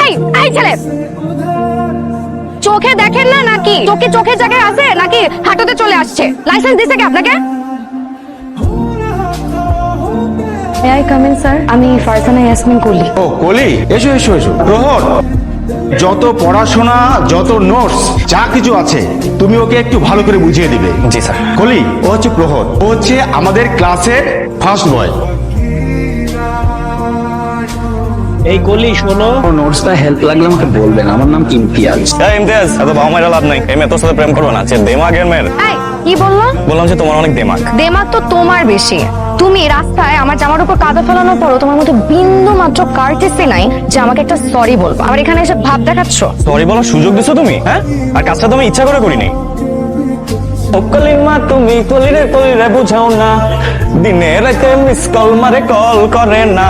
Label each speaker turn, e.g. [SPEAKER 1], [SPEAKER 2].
[SPEAKER 1] এই এই ছেলে! চোখে দেখেন না নাকি? চোখে চোখের জায়গায় আছে নাকি হাঁটুতে চলে আসছে? লাইসেন্স দিছে কি আপনাকে? May I come in sir আমি ফারজানা ইয়াসমিন কলি।
[SPEAKER 2] ও কলি এসো এসো এসো। প্রহর যত পড়াশোনা যত নোটস যা কিছু আছে তুমি ওকে একটু ভালো করে বুঝিয়ে দিবে।
[SPEAKER 3] জি স্যার
[SPEAKER 2] কলি ও হচ্ছে প্রহর। ও হচ্ছে আমাদের ক্লাসের ফার্স্ট বয়
[SPEAKER 4] এই কলি শোনো।
[SPEAKER 5] নোটসটা হেল্প লাগলে আমাকে বলবেন। আমার নাম ইমতিয়াজ।
[SPEAKER 3] এই ইমতিয়াজ এত বাবা মায়ের লাভ নাই। এই মেয়ে তোর সাথে প্রেম করবে না। যে দেমাগের মেয়ের?
[SPEAKER 1] এই কি বলল?
[SPEAKER 3] বললাম যে তোমার অনেক দেমাগ
[SPEAKER 1] দেমাগ তো তোমার বেশি। তুমি রাস্তায় আমার জামার উপর কাদা ফেলানোর পরও তোমার মধ্যে বিন্দু মাত্র কার্টেসি নাই যে আমাকে একটা সরি বলব। আবার এখানে এসে ভাব দেখাচ্ছ?
[SPEAKER 3] সরি বলার সুযোগ দিছো তুমি হ্যাঁ? আর কাজটা তুমি ইচ্ছা করে করিনি। ও কলিমা তুমি কলিরে কলিরে বুঝাও না। দিনে রাতে মিস কল মারে কল করে না।